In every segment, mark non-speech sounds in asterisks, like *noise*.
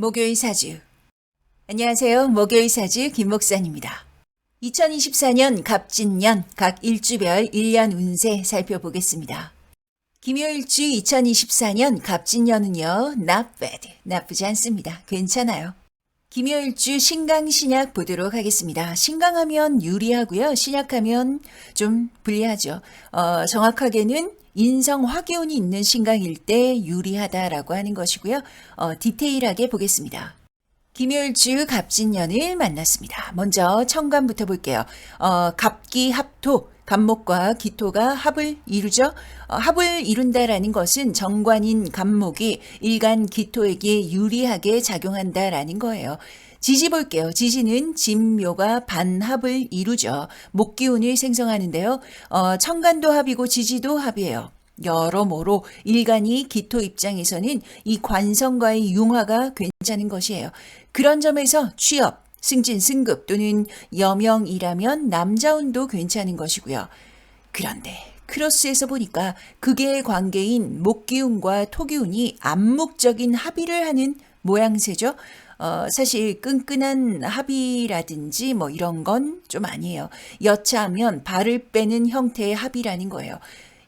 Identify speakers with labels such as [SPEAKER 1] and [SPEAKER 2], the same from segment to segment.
[SPEAKER 1] 목요일 사주. 안녕하세요. 목요일 사주 김 목사입니다. 2024년 갑진년 각 일주별 1년 운세 살펴보겠습니다. 김요일주 2024년 갑진년은요, not bad. 나쁘지 않습니다. 괜찮아요. 김요일주 신강신약 보도록 하겠습니다. 신강하면 유리하고요. 신약하면 좀 불리하죠. 어, 정확하게는 인성 화기운이 있는 신강일 때 유리하다라고 하는 것이고요. 어, 디테일하게 보겠습니다. 김요일주 갑진년을 만났습니다. 먼저 천간부터 볼게요. 어, 갑기 합토, 갑목과 기토가 합을 이루죠. 어, 합을 이룬다라는 것은 정관인 갑목이 일간 기토에게 유리하게 작용한다라는 거예요. 지지 볼게요. 지지는 진묘가 반합을 이루죠. 목기운을 생성하는데요. 어, 천간도 합이고 지지도 합이에요. 여러모로 일간이 기토 입장에서는 이 관성과의 융화가 괜찮은 것이에요. 그런 점에서 취업, 승진, 승급 또는 여명이라면 남자운도 괜찮은 것이고요. 그런데 크로스에서 보니까 극의 관계인 목기운과 토기운이 암묵적인 합의를 하는 모양새죠. 어, 사실 끈끈한 합의라든지 뭐 이런 건 좀 아니에요. 여차하면 발을 빼는 형태의 합의라는 거예요.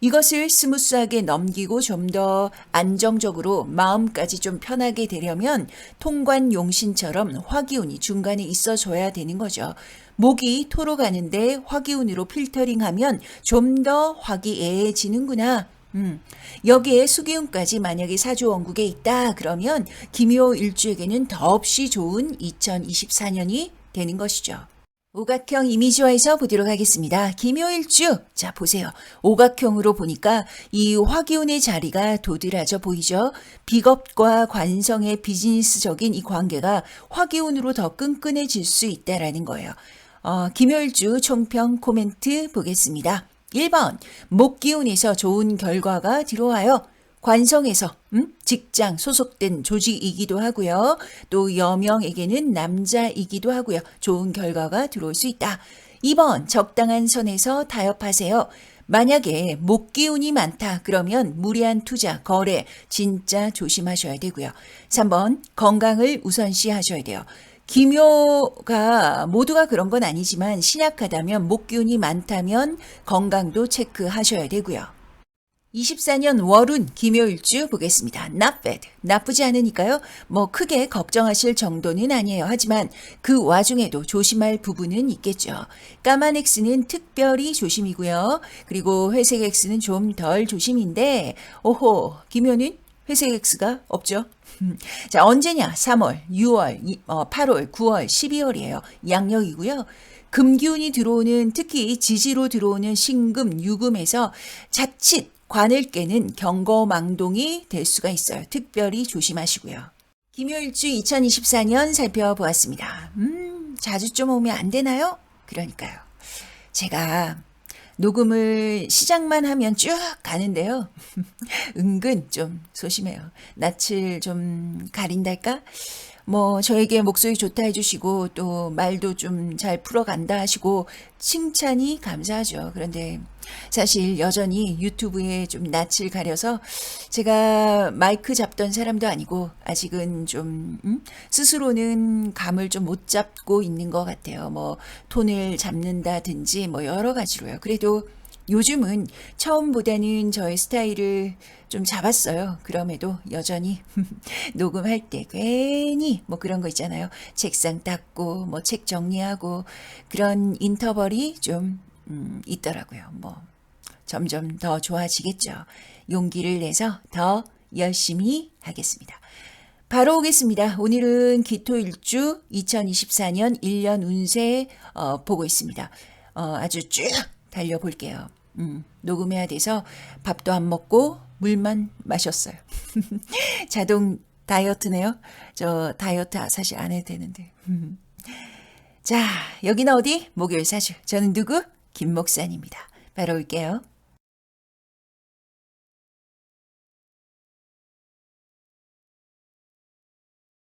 [SPEAKER 1] 이것을 스무스하게 넘기고 좀 더 안정적으로 마음까지 좀 편하게 되려면 통관 용신처럼 화기운이 중간에 있어 줘야 되는 거죠. 목이 토로 가는데 화기운으로 필터링하면 좀 더 화기애애지는구나. 음, 여기에 수기운까지 만약에 사주 원국에 있다 그러면 김효 일주에게는 더없이 좋은 2024년이 되는 것이죠. 오각형 이미지화에서 보도록 하겠습니다. 김효일주. 자, 보세요. 오각형으로 보니까 이 화기운의 자리가 도드라져 보이죠? 비겁과 관성의 비즈니스적인 이 관계가 화기운으로 더 끈끈해질 수 있다라는 거예요. 어, 김효일주 총평 코멘트 보겠습니다. 1번. 목기운에서 좋은 결과가 들어와요. 관성에서 음? 직장 소속된 조직이기도 하고요. 또 여명에게는 남자이기도 하고요. 좋은 결과가 들어올 수 있다. 2번 적당한 선에서 타협하세요. 만약에 목 기운이 많다 그러면 무리한 투자, 거래 진짜 조심하셔야 되고요. 3번 건강을 우선시 하셔야 돼요. 기묘가 모두가 그런 건 아니지만 신약하다면 목 기운이 많다면 건강도 체크하셔야 되고요. 24년 월운 김요일주 보겠습니다. Not bad. 나쁘지 않으니까요. 뭐 크게 걱정하실 정도는 아니에요. 하지만 그 와중에도 조심할 부분은 있겠죠. 까만 X는 특별히 조심이고요. 그리고 회색 X는 좀 덜 조심인데 오호 김효는 회색 X가 없죠. *laughs* 자 언제냐? 3월, 6월, 8월, 9월, 12월이에요. 양력이고요. 금기운이 들어오는 특히 지지로 들어오는 신금, 유금에서 자칫 관을 깨는 경거망동이 될 수가 있어요. 특별히 조심하시고요. 김효일주 2024년 살펴보았습니다. 음, 자주 좀 오면 안 되나요? 그러니까요. 제가 녹음을 시작만 하면 쭉 가는데요. *laughs* 은근 좀 소심해요. 낯을 좀 가린달까? 뭐 저에게 목소리 좋다 해주시고 또 말도 좀 잘 풀어간다 하시고 칭찬이 감사하죠. 그런데 사실 여전히 유튜브에 좀 낯을 가려서 제가 마이크 잡던 사람도 아니고 아직은 좀 음? 스스로는 감을 좀 못 잡고 있는 것 같아요. 뭐 톤을 잡는다든지 뭐 여러 가지로요. 그래도 요즘은 처음보다는 저의 스타일을 좀 잡았어요. 그럼에도 여전히 *laughs* 녹음할 때 괜히 뭐 그런 거 있잖아요. 책상 닦고 뭐 책 정리하고 그런 인터벌이 좀 음, 있더라고요. 뭐 점점 더 좋아지겠죠. 용기를 내서 더 열심히 하겠습니다. 바로 오겠습니다. 오늘은 기토일주 2024년 1년 운세 어, 보고 있습니다. 어, 아주 쭉 달려볼게요. 음, 녹음해야 돼서 밥도 안 먹고 물만 마셨어요. *laughs* 자동 다이어트네요. 저 다이어트 사실 안 해도 되는데. 자, 여기는 어디? 목요일 사주. 저는 누구? 김 목사입니다. 바로 올게요.